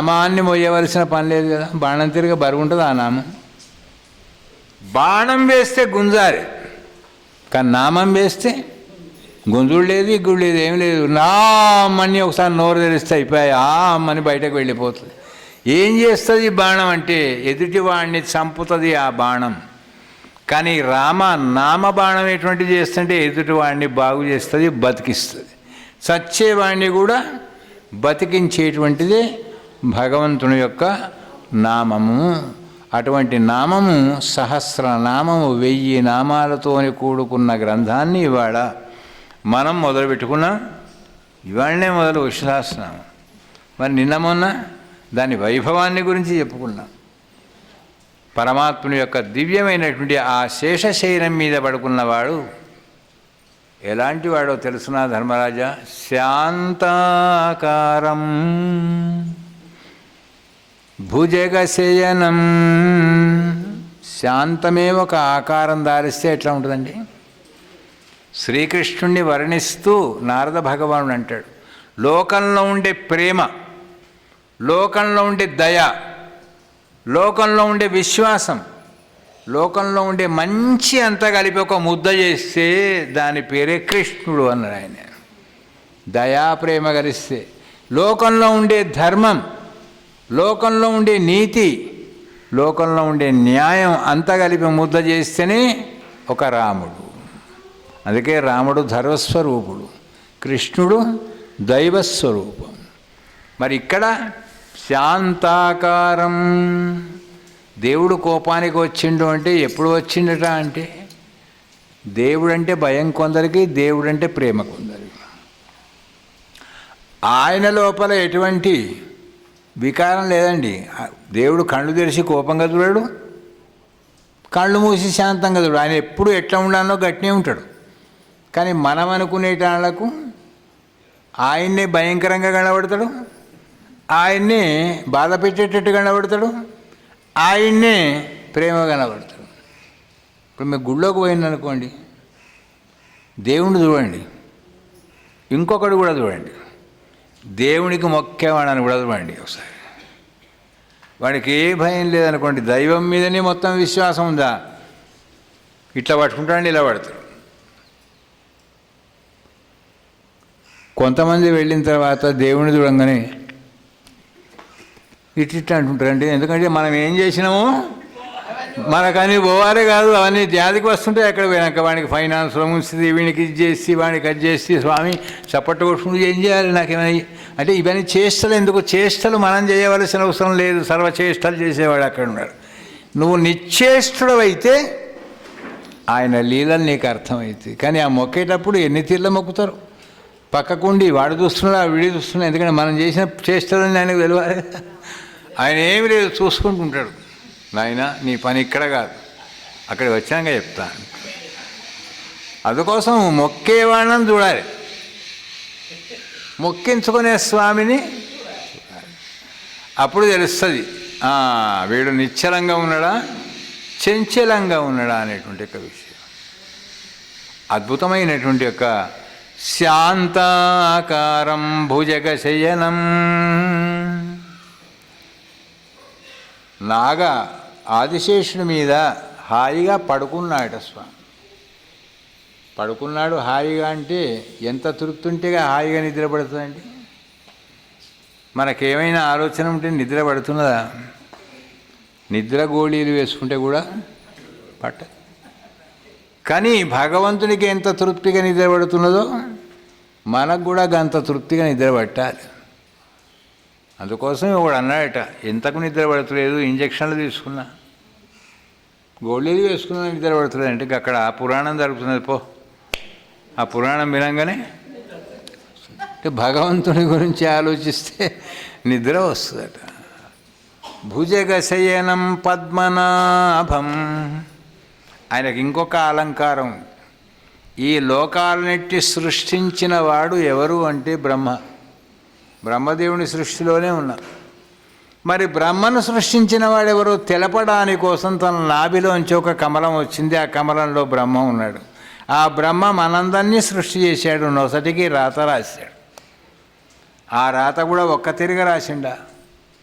నామాన్ని మొయ్యవలసిన పని లేదు కదా. బాణం తిరిగి బరువుంటుంది ఆ నామం. బాణం వేస్తే గుంజాలి. కానీ నామం వేస్తే గుంజుడు లేదు ఇగ్గుడు లేదు ఏం లేదు. నామని ఒకసారి నోరు తెరిస్తే అయిపోయాయి ఆ అమ్మని బయటకు వెళ్ళిపోతుంది. ఏం చేస్తుంది బాణం అంటే ఎదుటి వాడిని చంపుతుంది ఆ బాణం. కానీ రామ నామ బాణం ఎటువంటి చేస్తుంటే ఎదుటి వాడిని బాగు చేస్తుంది బతికిస్తుంది. చచ్చేవాడిని కూడా బతికించేటువంటిదే భగవంతుని యొక్క నామము. అటువంటి నామము సహస్ర నామము వెయ్యి నామాలతోని కూడుకున్న గ్రంథాన్ని ఇవాళ మనం మొదలుపెట్టుకున్నాం ఇవాళనే మొదలు విశ్వాసనామం మరి నిన్న మొన్న దాని వైభవాన్ని గురించి చెప్పుకున్నాం. పరమాత్ముని యొక్క దివ్యమైనటువంటి ఆ శేషశైలం మీద పడుకున్నవాడు ఎలాంటి వాడో తెలుసునా ధర్మరాజా? శాంతాకారం. భుజగశయనం శాంతమే ఒక ఆకారం దారిస్తే ఎట్లా ఉంటుందండి? శ్రీకృష్ణుణ్ణి వర్ణిస్తూ నారద భగవానుడు అంటాడు. లోకంలో ఉండే ప్రేమ లోకంలో ఉండే దయ లోకంలో ఉండే విశ్వాసం లోకంలో ఉండే మంచి అంతా కలిపి ఒక ముద్ద చేస్తే దాని పేరే కృష్ణుడు అన్నాడు ఆయన. దయా ప్రేమ కలిస్తే. లోకంలో ఉండే ధర్మం లోకంలో ఉండే నీతి లోకంలో ఉండే న్యాయం అంతా కలిపి ముద్ద చేస్తేనే ఒక రాముడు. అందుకే రాముడు ధర్మస్వరూపుడు కృష్ణుడు దైవస్వరూపం. మరి ఇక్కడ శాంతాకారం. దేవుడు కోపానికి వచ్చిండు అంటే ఎప్పుడు వచ్చిండట అంటే దేవుడంటే భయం కొందరికి దేవుడంటే ప్రేమ కొందరికి. ఆయన లోపల ఎటువంటి వికారం లేదండి. దేవుడు కళ్ళు తెరిచి కోపంగా చూడడు కళ్ళు మూసి శాంతంగా చూడు ఆయన ఎప్పుడు ఎట్లా ఉండాలో గట్టినే ఉంటాడు. కానీ మనం అనుకునేటాళ్ళకు ఆయన్నే భయంకరంగా కనబడతాడు ఆయన్నే బాధ పెట్టేటట్టు కనబడతాడు ఆయన్నే ప్రేమ కనబడతాడు ఇప్పుడు మేము గుళ్ళోకి పోయిందనుకోండి దేవుణ్ణి చూడండి ఇంకొకడు కూడా చూడండి. దేవునికి మొక్కేవాడని కూడా చూడండి ఒకసారి. వాడికి ఏ భయం లేదనుకోండి దైవం మీదనే మొత్తం విశ్వాసం ఉందా? ఇట్లా పట్టుకుంటాడు ఇలా పడతాడు. కొంతమంది వెళ్ళిన తర్వాత దేవుని చూడంగానే ఇట్లా అంటుంటారండి ఎందుకంటే మనం ఏం చేసినామో మనకని పోవాలే కాదు అవన్నీ జాతికి వస్తుంటే ఎక్కడ పోయినాక వాడికి ఫైనాన్స్ ముంచుతుంది వీడికి ఇది చేసి వాడికి అది చేసి స్వామి చప్పట్టు కొట్టుకుంటూ ఏం చేయాలి? నాకేమైనా అంటే ఇవన్నీ చేష్టలు ఎందుకు? చేష్టలు మనం చేయవలసిన అవసరం లేదు. సర్వ చేష్టలు చేసేవాడు అక్కడ ఉన్నాడు. నువ్వు నిశ్చేష్టుడవైతే ఆయన లీలలు నీకు అర్థమవుతాయి. కానీ ఆ మొక్కేటప్పుడు ఎన్ని తీర్ల మొక్కుతారు? పక్కకుండి వాడు చూస్తున్నాడు వీడి చూస్తున్నాడు ఎందుకంటే మనం చేసిన చేష్టలని ఆయనకు తెలియాలి. ఆయన ఏమి లేదు చూసుకుంటుంటాడు. నాయన నీ పని ఇక్కడ కాదు. అక్కడికి వచ్చాక చెప్తాను అందుకోసం మొక్కేవాళ్ళని చూడాలి. మొక్కించుకునే స్వామిని అప్పుడు తెలుస్తుంది. వీడు నిశ్చలంగా ఉన్నాడా? చంచలంగా ఉన్నాడా అనేటువంటి ఒక విషయం. అద్భుతమైనటువంటి యొక్క శాంతాకారం భుజగ శయనం. నాగ ఆదిశేషుని మీద హాయిగా పడుకున్నాడట స్వామి. పడుకున్నాడు హాయిగా అంటే ఎంత తృప్తుంటేగా హాయిగా నిద్ర పడుతుందండి మనకేమైనా ఆలోచన ఉంటే నిద్ర పడుతున్నదా నిద్ర గోళీలు వేసుకుంటే కూడా పట్ట. కానీ భగవంతునికి ఎంత తృప్తిగా నిద్ర పడుతున్నదో మనకు కూడా అంత తృప్తిగా నిద్ర పట్టాలి అందుకోసం ఒకడు అన్నాడట ఎంతకు నిద్ర పడతలేదు ఇంజక్షన్లు తీసుకున్నా. గోళీలు వేసుకున్నా నిద్ర పడుతుంది అంటే అక్కడ ఆ పురాణం జరుగుతున్నది పో. ఆ పురాణం వినంగానే అంటే భగవంతుని గురించి ఆలోచిస్తే నిద్ర వస్తుందట. భుజగశయనం పద్మనాభం. ఆయనకి ఇంకొక అలంకారం ఈ లోకాలన్నిటి సృష్టించిన వాడు ఎవరు అంటే బ్రహ్మ. బ్రహ్మదేవుని సృష్టిలోనే ఉన్నా. మరి బ్రహ్మను సృష్టించిన వాడెవరు? తెలపడాని కోసం తన నాభిలోంచి ఒక కమలం వచ్చింది. ఆ కమలంలో బ్రహ్మ ఉన్నాడు. ఆ బ్రహ్మ మనందరినీ సృష్టి చేశాడు. నొసటికి రాత రాశాడు. ఆ రాత కూడా ఒక్క తిరిగి రాసిండా?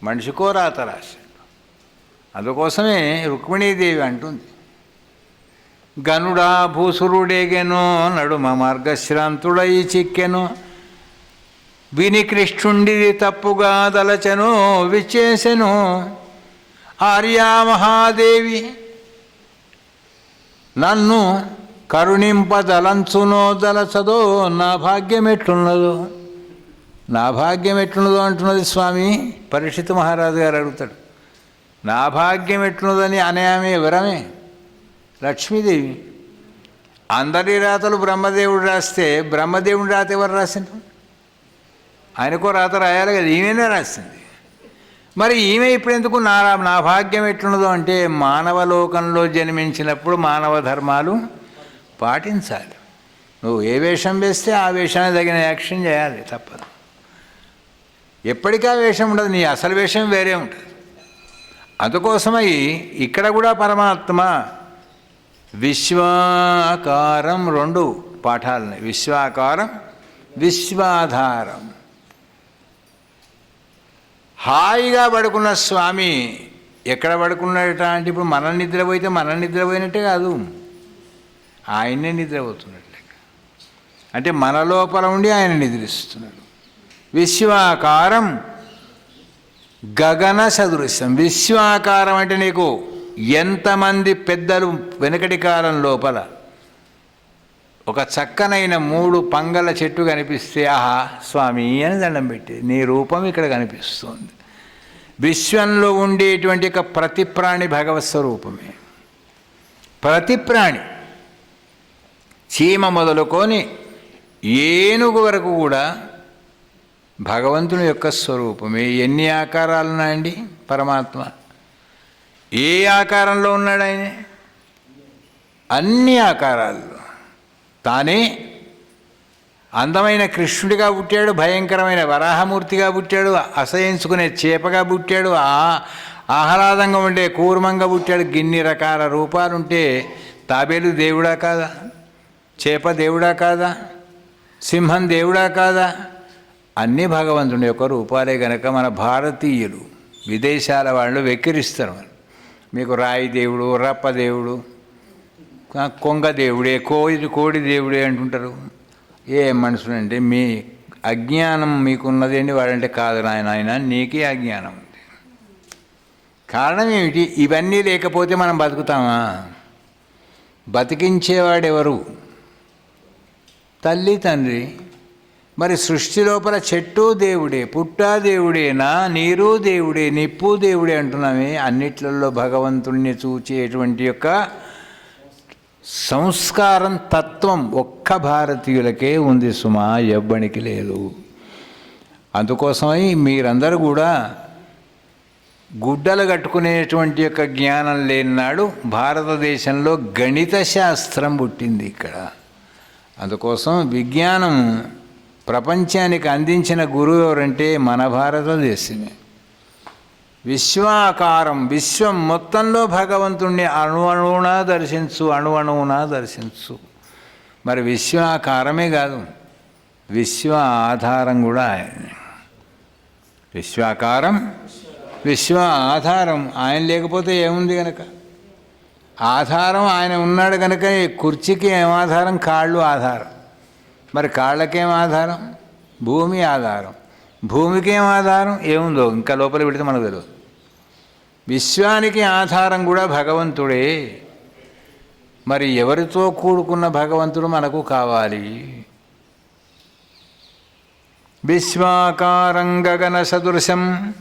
మనిషికో రాత రాశాడు. అందుకోసమే రుక్మిణీదేవి అంటుంది. గనుడా భూసురుడేగెను నడుమ మార్గశ్రాంతుడై చిక్కెను విని కృష్ణుండిది తప్పుగా దలచను విచ్చేసెను. ఆర్యా మహాదేవి నన్ను కరుణింపదలంచునో దలచదో నా భాగ్యం ఎట్లున్నదో నా భాగ్యం ఎట్లున్నదో అంటున్నది స్వామి పరీక్షిత్ మహారాజు గారు అడుగుతాడు. నా భాగ్యం ఎట్లున్నదని అనయామే వరమే. లక్ష్మీదేవి అందరి రాతలు బ్రహ్మదేవుడు రాస్తే బ్రహ్మదేవుడి రాత ఎవరు రాసిండ్రు? ఆయనకో రాత రాయాలి కదా ఈమెనే రాసింది. మరి ఈమె ఇప్పుడు ఎందుకు నా నా భాగ్యం ఎట్లున్నదో అంటే మానవ లోకంలో జన్మించినప్పుడు మానవ ధర్మాలు పాటించాలి. నువ్వు ఏ వేషం వేస్తే ఆ వేషానికి తగిన యాక్షన్ చేయాలి తప్పదు. ఎప్పటికీ ఆ వేషం ఉండదు నీ అసలు వేషం వేరే ఉంటుంది. అందుకోసమై ఇక్కడ కూడా పరమాత్మ విశ్వాకారం రెండు పాఠాలని విశ్వాకారం విశ్వాధారం. హాయిగా పడుకున్న స్వామి ఎక్కడ పడుకున్నాడట అంటే ఇప్పుడు మనం నిద్రపోయితే మనం నిద్రపోయినట్టే కాదు. ఆయన్నే నిద్రపోతున్నట్లే అంటే మన లోపల ఉండి ఆయన నిద్రిస్తున్నాడు. విశ్వాకారం గగన సదృశ్యం. విశ్వాకారం అంటే నీకు ఎంతమంది పెద్దలు వెనకటి కాలం లోపల ఒక చక్కనైన మూడు పంగల చెట్టు కనిపిస్తే ఆహా స్వామి అని దండం పెట్టి నీ రూపం ఇక్కడ కనిపిస్తుంది. విశ్వంలో ఉండేటువంటి ఒక ప్రతి ప్రాణి భగవత్ స్వరూపమే. ప్రతి ప్రాణి చీమ మొదలుకొని ఏనుగు వరకు కూడా భగవంతుని యొక్క స్వరూపమే. ఎన్ని ఆకారాలు ఉన్నాయండి పరమాత్మ? ఏ ఆకారంలో ఉన్నాడు ఆయన? అన్ని ఆకారాల్లో. తానే అందమైన కృష్ణుడిగా పుట్టాడు భయంకరమైన వరాహమూర్తిగా పుట్టాడు అసహించుకునే చేపగా పుట్టాడు ఆహ్లాదంగా ఉండే కూర్మంగా పుట్టాడు. గిన్ని రకాల రూపాలుంటే తాబేలు దేవుడా కాదా? చేప దేవుడా కాదా? సింహం దేవుడా కాదా? అన్ని భగవంతుని యొక్క రూపాలే గనక మన భారతీయులు విదేశాల వాళ్ళు వెక్కిరిస్తారు. మీకు రాయి దేవుడు రప్ప దేవుడు కొంగ దేవుడే కోడి కోడి దేవుడే అంటుంటారు. ఏ మనుషులంటే మీ అజ్ఞానం మీకున్నదేంటి వాడంటే కాదు నాయన ఆయన నీకే అజ్ఞానం. ఉంది కారణం ఏమిటి? ఇవన్నీ లేకపోతే మనం బతుకుతామా? బతికించేవాడెవరు? తల్లి తండ్రి. మరి సృష్టి లోపల చెట్టు దేవుడే పుట్ట దేవుడేనా? నీరు దేవుడే నిప్పు దేవుడే అంటున్నామే. అన్నిట్లలో భగవంతుణ్ణి చూచేటువంటి యొక్క సంస్కారం తత్వం ఒక్క భారతీయులకే ఉంది సుమా ఎవ్వనికి లేదు. అందుకోసమై మీరందరూ కూడా గుడ్డలు కట్టుకునేటువంటి యొక్క జ్ఞానం లేనినాడు భారతదేశంలో గణిత శాస్త్రం పుట్టింది ఇక్కడ. అందుకోసం విజ్ఞానం ప్రపంచానికి అందించిన గురువు ఎవరంటే మన భారతదేశమే. విశ్వాకారం విశ్వం మొత్తంలో భగవంతుణ్ణి అణువణువునా దర్శించు అణువణువునా దర్శించు. మరి విశ్వాకారమే కాదు విశ్వ ఆధారం కూడా ఆయన. విశ్వాకారం విశ్వ ఆధారం ఆయన లేకపోతే ఏముంది కనుక ఆధారం ఆయన ఉన్నాడు కనుక ఈ కుర్చీకి ఏం ఆధారం? కాళ్ళు ఆధారం. మరి కాళ్ళకేం ఆధారం? భూమి ఆధారం. భూమికి ఏం ఆధారం? ఏముందో? ఇంకా లోపల పెడితే మనకు తెలియదు విశ్వానికి ఆధారం కూడా భగవంతుడే. మరి ఎవరితో కూడుకున్న భగవంతుడు మనకు కావాలి? విశ్వాకారం గగన సదృశం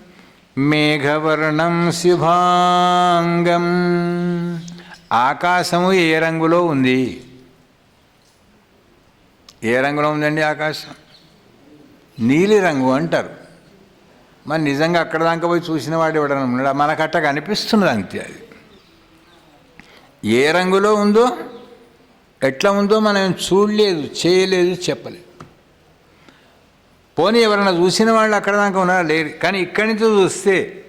మేఘవర్ణం శుభాంగం. ఆకాశము ఏ రంగులో ఉంది? ఏ రంగులో ఉందండి ఆకాశం? నీలిరంగు అంటారు. మరి నిజంగా అక్కడ దాకా పోయి చూసిన వాడు ఎవడన్నా ఉన్నాడా? మనకట్ట కనిపిస్తున్నది అంతే అది. ఏ రంగులో ఉందో ఎట్లా ఉందో మనం చూడలేదు చేయలేదు చెప్పలేదు. పోనీ ఎవరైనా చూసిన వాళ్ళు అక్కడ దాకా ఉన్నారా? లేరు. కానీ ఇక్కడి నుంచి చూస్తే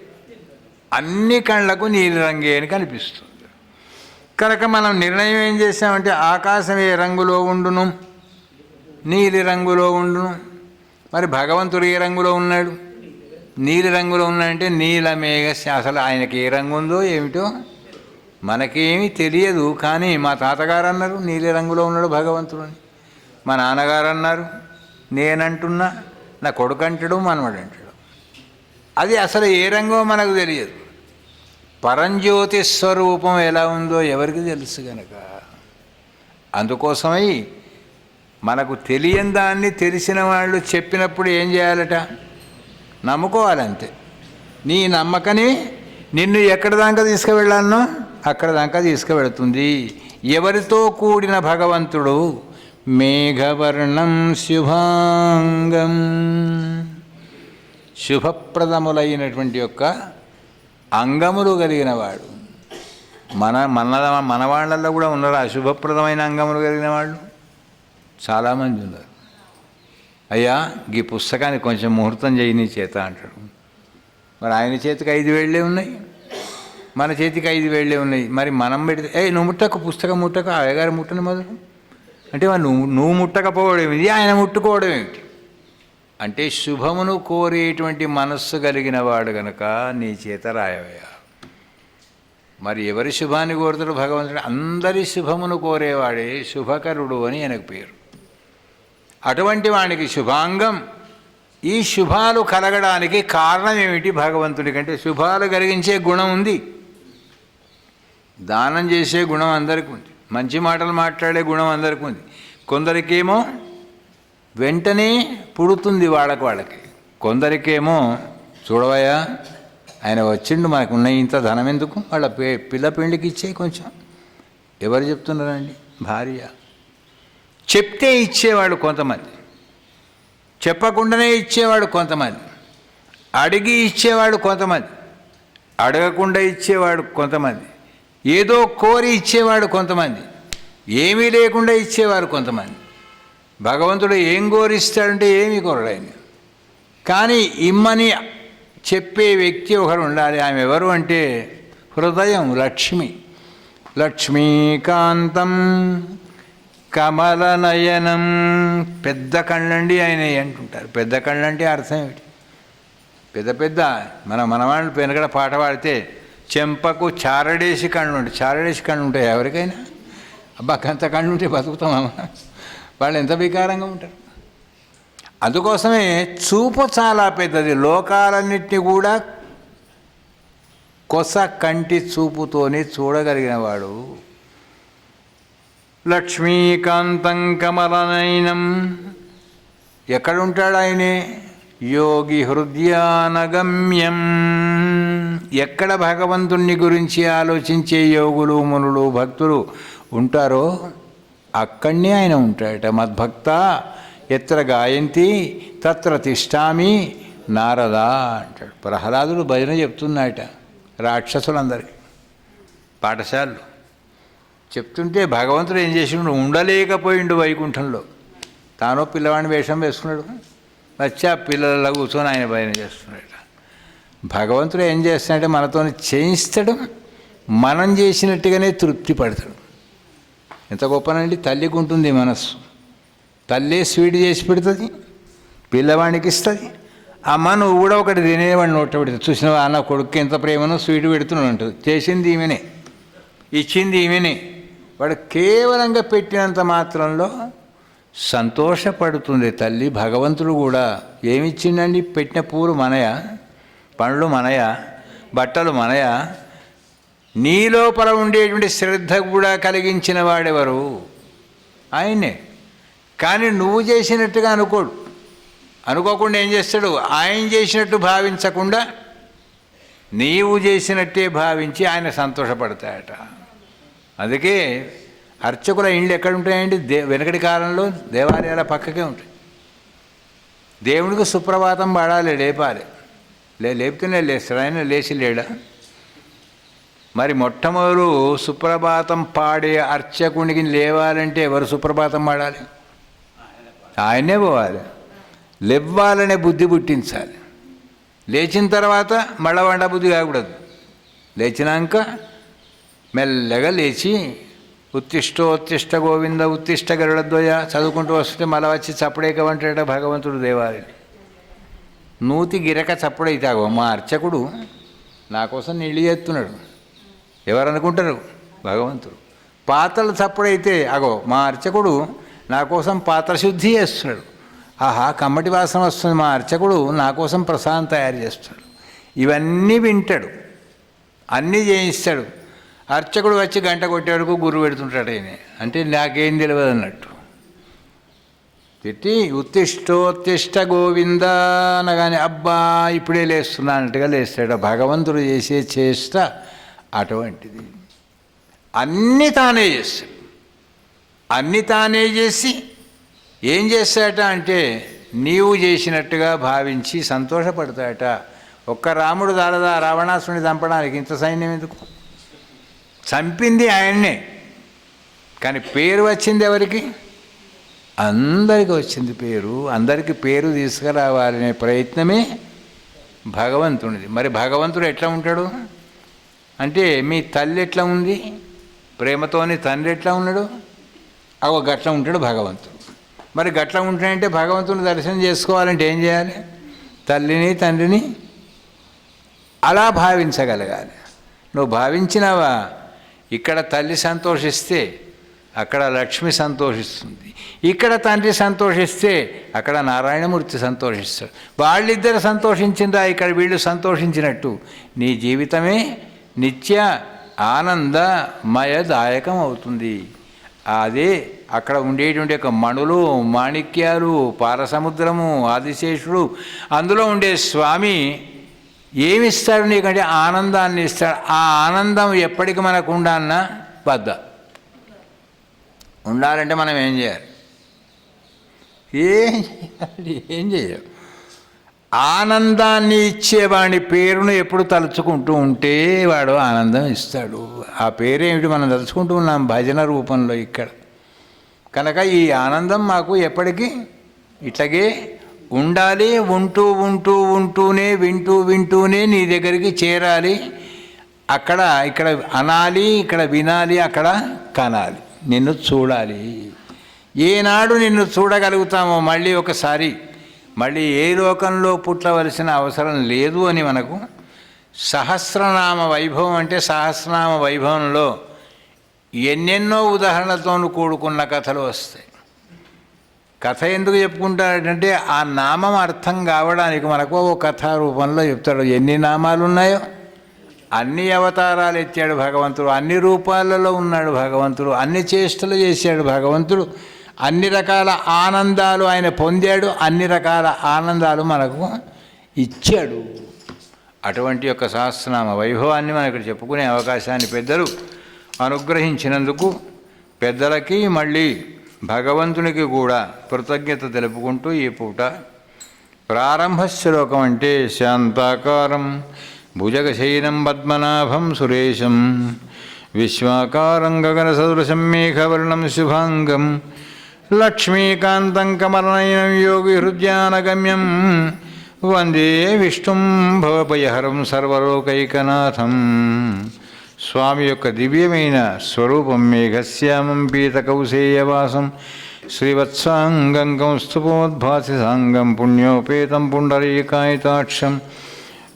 అన్ని కళ్ళకు నీలి రంగే అని కనిపిస్తుంది. కనుక మనం నిర్ణయం ఏం చేసామంటే ఆకాశం ఏ రంగులో ఉండును? నీలి రంగులో ఉండును. మరి భగవంతుడు ఏ రంగులో ఉన్నాడు? నీలి రంగులో ఉన్నాడంటే నీలమేఘ అసలు ఆయనకి ఏ రంగు ఉందో ఏమిటో మనకేమీ తెలియదు కానీ మా తాతగారు అన్నారు నీలి రంగులో ఉన్నాడు భగవంతుడు అని మా నాన్నగారు అన్నారు నేనంటున్నా నా కొడుకు అంటాడు మనవడు అంటాడు. అది అసలు ఏ రంగో మనకు తెలియదు. పరంజ్యోతి స్వరూపం ఎలా ఉందో ఎవరికి తెలుసు గనక. అందుకోసమై మనకు తెలియని దాన్ని తెలిసిన వాళ్ళు చెప్పినప్పుడు ఏం చేయాలట? నమ్ముకోవాలంతే. నీ నమ్మకని నిన్ను ఎక్కడ దాకా తీసుకువెళ్ళాలనో? అక్కడ దాకా తీసుకువెళుతుంది. ఎవరితో కూడిన భగవంతుడు? మేఘవర్ణం శుభాంగం. శుభప్రదములైనటువంటి యొక్క అంగములు కలిగినవాడు మన మన మన వాళ్ళల్లో కూడా ఉన్నారు? అశుభప్రదమైన అంగములు కలిగిన వాళ్ళు? చాలామంది ఉన్నారు. అయ్యా ఈ పుస్తకానికి కొంచెం ముహూర్తం చేయని చేత అంటాడు. మరి ఆయన చేతికి ఐదు వేళ్ళే ఉన్నాయి. మన చేతికి ఐదు వేళ్ళే ఉన్నాయి. మరి మనం పెడితే ఏ నువ్వు ముట్టక పుస్తకం ముట్టక అయ్యగారు ముట్టని మొదలు. అంటే మరి నువ్వు నువ్వు ముట్టకపోవడం ఏమిటి? ఆయన ముట్టుకోవడం ఏమిటి? అంటే శుభమును కోరేటువంటి మనస్సు కలిగిన వాడు గనక నీ చేత రాయవయ్యా. మరి ఎవరి శుభాన్ని కోరుతాడు? భగవంతుడు. అందరి శుభమును కోరేవాడే శుభకరుడు అని ఆయనకు పేరు. అటువంటి వానికి శుభాంగం. ఈ శుభాలు కలగడానికి కారణం ఏమిటి? భగవంతుడి కంటే శుభాలు కలిగించే గుణం ఉంది. దానం చేసే గుణం అందరికీ ఉంది. మంచి మాటలు మాట్లాడే గుణం అందరికీ ఉంది. కొందరికేమో వెంటనే పుడుతుంది వాళ్ళకి వాళ్ళకి. కొందరికేమో చూడవయ్యా ఆయన వచ్చిండు మనకు ఉన్న ఇంత ధనం ఎందుకు? వాళ్ళ పే పిల్ల పెళ్ళికి ఇచ్చే కొంచెం. ఎవరు చెప్తున్నారండి? భార్య. చెప్తే ఇచ్చేవాడు కొంతమంది చెప్పకుండానే ఇచ్చేవాడు కొంతమంది అడిగి ఇచ్చేవాడు కొంతమంది అడగకుండా ఇచ్చేవాడు కొంతమంది ఏదో కోరి ఇచ్చేవాడు కొంతమంది ఏమీ లేకుండా ఇచ్చేవారు కొంతమంది. భగవంతుడు ఏం కోరిస్తాడంటే ఏమీ కోరడాయని కానీ ఇమ్మని చెప్పే వ్యక్తి ఒకరు ఉండాలి. ఆమె ఎవరు అంటే హృదయం లక్ష్మి లక్ష్మీకాంతం. కమలనయనం పెద్ద కళ్ళండి ఆయన అంటుంటారు. పెద్ద కళ్ళంటే అర్థం ఏమిటి? పెద్ద పెద్ద మన మనవాళ్ళు వెనకడ పాట పాడితే చెంపకు చారడేసి కళ్ళు ఉంటాయి చారడేసి కళ్ళు ఉంటాయి ఎవరికైనా? అబ్బా కంత కళ్ళు ఉంటే బతుకుతామా వాళ్ళు ఎంత వికారంగా ఉంటారు. అందుకోసమే చూపు చాలా పెద్దది. లోకాలన్నింటినీ కూడా కొస కంటి చూపుతోనే చూడగలిగిన వాడు లక్ష్మీకాంతం కమలనయనం. ఎక్కడుంటాడు ఆయనే యోగి హృదయానగమ్యం. ఎక్కడ భగవంతుణ్ణి గురించి ఆలోచించే యోగులు మునులు భక్తులు ఉంటారో అక్కడనే ఆయన ఉంటాడట. మద్భక్త ఎత్ర గాయంతి తత్ర తిష్టామి నారదా అంటాడు. ప్రహ్లాదుడు భజన చెప్తున్నాయట రాక్షసులందరికీ పాఠశాలలు. చెప్తుంటే భగవంతుడు ఏం చేసిండు? ఉండలేకపోయిండు వైకుంఠంలో. తాను పిల్లవాడిని వేషం వేసుకున్నాడు వచ్చి ఆ కూర్చొని ఆయన భయం చేస్తున్నాడు భగవంతుడు ఏం చేస్తున్నాడంటే మనతో చేయిస్తాడు. మనం చేసినట్టుగానే తృప్తి పడతాడు. ఎంత గొప్పనండి? తల్లికి ఉంటుంది మనస్సు. తల్లే స్వీట్ చేసి పెడుతుంది. పిల్లవాడికి ఇస్తుంది. అమ్మ నువ్వు కూడా ఒకటి తినేవాడిని నోట పెడుతుంది. చూసినవా? అన్న కొడుకు ఎంత ప్రేమనో స్వీట్ పెడుతున్నాడు అంటుంది. చేసింది ఈమెనే. ఇచ్చింది ఈమెనే. వాడు కేవలంగా పెట్టినంత మాత్రంలో సంతోషపడుతుంది తల్లి. భగవంతుడు కూడా ఏమిచ్చిండండి? పెట్టిన పూలు మనయ పండ్లు మనయ బట్టలు మనయ. నీ లోపల ఉండేటువంటి శ్రద్ధ కూడా కలిగించిన వాడెవరు? ఆయనే. కానీ నువ్వు చేసినట్టుగా అనుకోడు. అనుకోకుండా ఏం చేస్తాడు? ఆయన చేసినట్టు భావించకుండా నీవు చేసినట్టే భావించి ఆయన సంతోషపడతాయట. అందుకే అర్చకుల ఇండ్లు ఎక్కడ ఉంటాయండి దే వెనకటి కాలంలో దేవాలయాల పక్కకే ఉంటాయి. దేవుడికి సుప్రభాతం పాడాలి లేపాలి. లే లేపితేనే లేస్తాడు. ఆయన లేచి లేడా? మరి మొట్టమొదలు సుప్రభాతం పాడే అర్చకునికి లేవాలంటే ఎవరు సుప్రభాతం పాడాలి? ఆయనే పోవాలి. లేవ్వాలనే బుద్ధి పుట్టించాలి. లేచిన తర్వాత మళ్ళా వంట బుద్ధి కాకూడదు. లేచినాక మెల్లగా లేచి ఉత్తిష్టో ఉత్తిష్ట గోవింద ఉత్తిష్ట గరుడద్వయ చదువుకుంటూ వస్తుంటే మళ్ళీ వచ్చి చప్పుడేకమంటాడ భగవంతుడు దేవాలి నూతి గిరక చప్పుడైతే అగో మా అర్చకుడు నా కోసం నీళ్ళు చేస్తున్నాడు. ఎవరనుకుంటారు? భగవంతుడు. పాత్రలు చప్పుడైతే అగో మా అర్చకుడు నా కోసం పాత్ర శుద్ధి చేస్తున్నాడు. ఆహా కమ్మటి వాసన వస్తుంది. మా అర్చకుడు నా కోసం ప్రసాదం తయారు చేస్తాడు ఇవన్నీ వింటాడు. అన్నీ చేయిస్తాడు. అర్చకుడు వచ్చి గంట కొట్టే వరకు గురువు పెడుతుంటాడు ఆయన. అంటే నాకేం తెలియదు అన్నట్టు. తిట్టి ఉత్తిష్టోత్తిష్ట గోవింద అనగానే అబ్బా ఇప్పుడే లేస్తున్నా అన్నట్టుగా లేస్తాడు. భగవంతుడు చేసే చేష్ట అటువంటిది. అన్నీ తానే చేస్తాడు. అన్నీ తానే చేసి ఏం చేస్తాట అంటే నీవు చేసినట్టుగా భావించి సంతోషపడతాట ఒక్క రాముడు దారదా రావణాసుని చంపడానికి ఇంత సైన్యం ఎందుకు? చంపింది ఆయన్నే. కానీ పేరు వచ్చింది ఎవరికి? అందరికి వచ్చింది పేరు. అందరికి పేరు తీసుకురావాలనే ప్రయత్నమే భగవంతునిది. మరి భగవంతుడు ఎట్లా ఉంటాడు? అంటే మీ తల్లి ఎట్లా ఉంది? ప్రేమతోని తండ్రి ఎట్లా ఉన్నాడు? అవ గట్ల ఉంటాడు భగవంతుడు. మరి గట్ల ఉంటాడంటే భగవంతుని దర్శనం చేసుకోవాలంటే ఏం చేయాలి? తల్లిని తండ్రిని అలా భావించగలగాలి. నువ్వు భావించినావా? ఇక్కడ తల్లి సంతోషిస్తే అక్కడ లక్ష్మి సంతోషిస్తుంది. ఇక్కడ తండ్రి సంతోషిస్తే అక్కడ నారాయణమూర్తి సంతోషిస్తాడు. వాళ్ళిద్దరు సంతోషించిందా? ఇక్కడ వీళ్ళు సంతోషించినట్టు. నీ జీవితమే నిత్య ఆనందమయదాయకం అవుతుంది అదే అక్కడ ఉండేటువంటి ఒక మణులు మాణిక్యాలు పారసముద్రము ఆదిశేషుడు అందులో ఉండే స్వామి ఏమిస్తాడు నీకంటే ఆనందాన్ని ఇస్తాడు? ఆ ఆనందం ఎప్పటికి మనకు ఉండాలన్నా వద్ద ఉండాలంటే మనం ఏం చేయాలి? ఏం చేయాలి? ఏం చేయాలి ఆనందాన్ని ఇచ్చేవాడి పేరును ఎప్పుడు తలుచుకుంటూ ఉంటే వాడు ఆనందం ఇస్తాడు. ఆ పేరేమిటి మనం తలుచుకుంటూ ఉన్నాం? భజన రూపంలో ఇక్కడ. కనుక ఈ ఆనందం మాకు ఎప్పటికీ ఇట్లాగే ఉండాలి ఉంటూ ఉంటూ ఉంటూనే వింటూ వింటూనే నీ దగ్గరికి చేరాలి. అక్కడ ఇక్కడ అనాలి ఇక్కడ వినాలి అక్కడ కనాలి. నిన్ను చూడాలి. ఏనాడు నిన్ను చూడగలుగుతామో మళ్ళీ ఒకసారి. మళ్ళీ ఏ లోకంలో పుట్టవలసిన అవసరం లేదు అని మనకు. సహస్రనామ వైభవం అంటే సహస్రనామ వైభవంలో ఎన్నెన్నో ఉదాహరణలతోనూ కూడుకున్న కథలు వస్తాయి. కథ ఎందుకు చెప్పుకుంటాడంటే ఆ నామం అర్థం కావడానికి మనకు ఓ కథ రూపంలో చెప్తాడు. ఎన్ని నామాలు ఉన్నాయో? అన్ని అవతారాలు ఎత్తాడు భగవంతుడు. అన్ని రూపాలలో ఉన్నాడు భగవంతుడు. అన్ని చేష్టలు చేశాడు భగవంతుడు. అన్ని రకాల ఆనందాలు ఆయన పొందాడు. అన్ని రకాల ఆనందాలు మనకు ఇచ్చాడు. అటువంటి యొక్క సహస్రనామ వైభవాన్ని మనకు చెప్పుకునే అవకాశాన్ని పెద్దలు అనుగ్రహించినందుకు పెద్దలకి మళ్ళీ భగవంతునికి కూడా కృతజ్ఞత తెలుపుకుంటూ ఈ పూట ప్రారంభ శ్లోకం అంటే శాంతాకారం భుజగశయనం పద్మనాభం సురేశం విశ్వాకారం గగన సదృశం మేఘవర్ణం శుభాంగం లక్ష్మీకాంతం కమలనయనం యోగి హృద్యానగమ్యం వందే విష్ణుం భవపయహరం సర్వలోకైకనాథం. స్వామి యొక్క దివ్యమైన స్వరూపం మేఘశ్యామం పీతకౌసేయవాసం శ్రీవత్సాంగం కౌస్తుపోద్భాసి సాంగం పుణ్యోపేతం పుండరీకాయతాక్షం.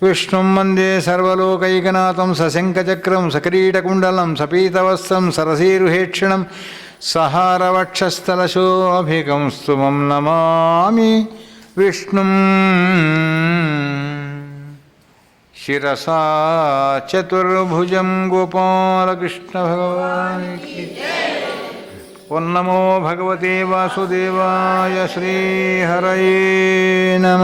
విష్ణుం వందే సర్వలోకైకనాథం సశంఖచక్రం సకిరీటకుండలం సపీతవస్త్రం సరసీరుహేక్షణం సహారవక్షస్థలశోభికం స్తుమం నమామి విష్ణుం. శిరసా చతుర్భుజం గోపాలకృష్ణ భగవానికి పొన్నమో భగవతే వాసుదేవాయ శ్రీహరయే నమ.